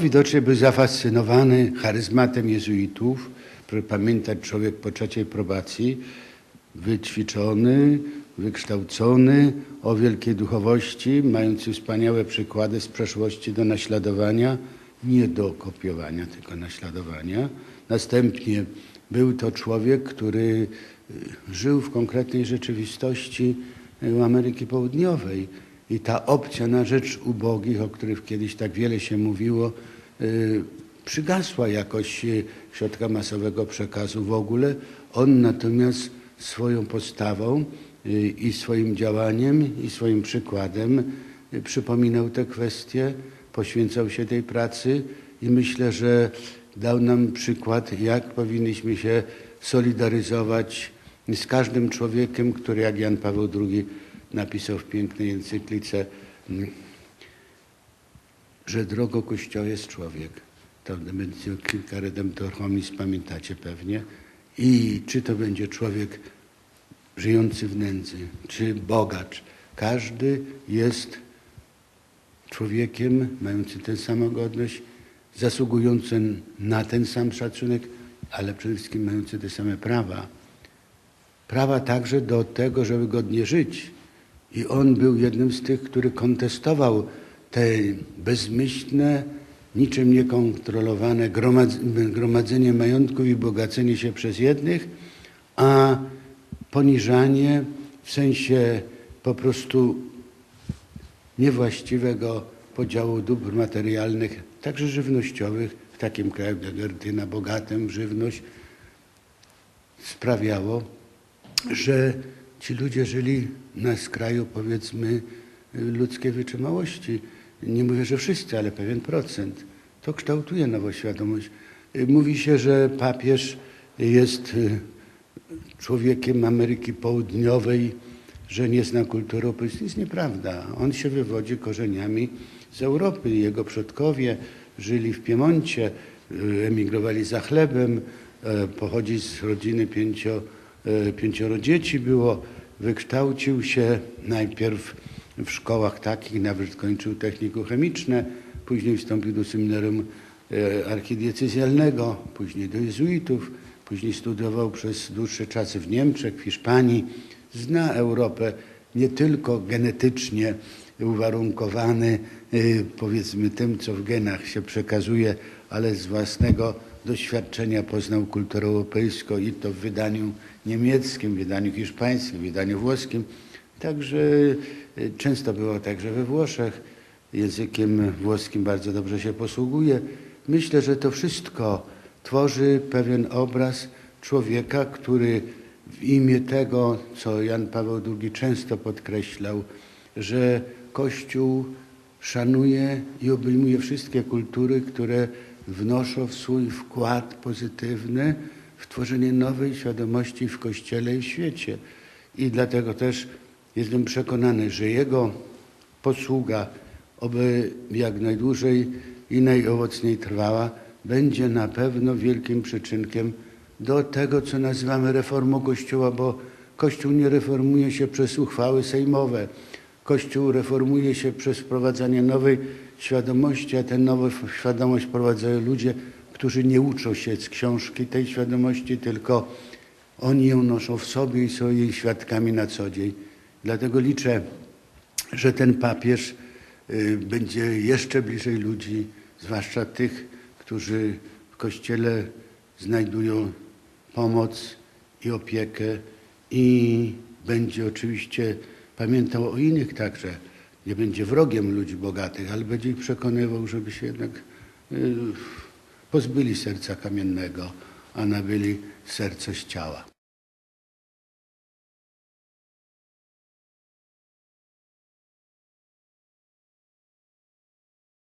Widocznie był zafascynowany charyzmatem jezuitów. Pamiętać, człowiek po trzeciej probacji, wyćwiczony, wykształcony, o wielkiej duchowości, mający wspaniałe przykłady z przeszłości do naśladowania, nie do kopiowania, tylko naśladowania. Następnie był to człowiek, który y, żył w konkretnej rzeczywistości y, Ameryki Południowej. I ta opcja na rzecz ubogich, o których kiedyś tak wiele się mówiło, y, przygasła jakoś y, w środkach masowego przekazu w ogóle. On natomiast swoją postawą y, i swoim działaniem i swoim przykładem przypominał te kwestie, poświęcał się tej pracy i myślę, że dał nam przykład, jak powinniśmy się solidaryzować z każdym człowiekiem, który jak Jan Paweł II napisał w pięknej encyklice, mm, że drogo Kościoła jest człowiek. To będzie kilka redemptor hominis, pamiętacie pewnie. I czy to będzie człowiek żyjący w nędzy, czy bogacz. Każdy jest człowiekiem mający tę samą godność, zasługujący na ten sam szacunek, ale przede wszystkim mający te same prawa. Prawa także do tego, żeby godnie żyć. I on był jednym z tych, który kontestował te bezmyślne, niczym niekontrolowane gromadz- gromadzenie majątków i bogacenie się przez jednych, a poniżanie w sensie po prostu niewłaściwego podziału dóbr materialnych, także żywnościowych, w takim kraju jak Argentyna, bogatym w żywność, sprawiało, że ci ludzie żyli na skraju, powiedzmy, ludzkiej wytrzymałości. Nie mówię, że wszyscy, ale pewien procent. To kształtuje nowoświadomość. Mówi się, że papież jest y, człowiekiem Ameryki Południowej, że nie zna kultury. To jest nieprawda. On się wywodzi korzeniami z Europy. Jego przodkowie żyli w Piemoncie, y, emigrowali za chlebem, e, pochodzi z rodziny pięcio, pięcioro dzieci było, wykształcił się najpierw w szkołach takich, nawet kończył technikum chemiczne, później wstąpił do seminarium e, archidiecezjalnego, później do jezuitów, później studiował przez dłuższe czasy w Niemczech, w Hiszpanii. Zna Europę nie tylko genetycznie uwarunkowany, y, powiedzmy tym, co w genach się przekazuje, ale z własnego doświadczenia poznał kulturę europejską i to w wydaniu niemieckim, w wydaniu hiszpańskim, w wydaniu włoskim. Także y, często było także we Włoszech. Językiem włoskim bardzo dobrze się posługuje. Myślę, że to wszystko tworzy pewien obraz człowieka, który w imię tego, co Jan Paweł II często podkreślał, że Kościół szanuje i obejmuje wszystkie kultury, które wnoszą swój wkład pozytywny w tworzenie nowej świadomości w Kościele i w świecie. I dlatego też jestem przekonany, że jego posługa, oby jak najdłużej i najowocniej trwała, będzie na pewno wielkim przyczynkiem do tego, co nazywamy reformą Kościoła, bo Kościół nie reformuje się przez uchwały sejmowe. Kościół reformuje się przez wprowadzanie nowej świadomości, a tę nową świadomość wprowadzają ludzie, którzy nie uczą się z książki tej świadomości, tylko oni ją noszą w sobie i są jej świadkami na co dzień. Dlatego liczę, że ten papież y, będzie jeszcze bliżej ludzi, zwłaszcza tych, którzy w Kościele znajdują pomoc i opiekę i będzie oczywiście pamiętał o innych także. Nie będzie wrogiem ludzi bogatych, ale będzie ich przekonywał, żeby się jednak y, pozbyli serca kamiennego, a nabyli serce z ciała.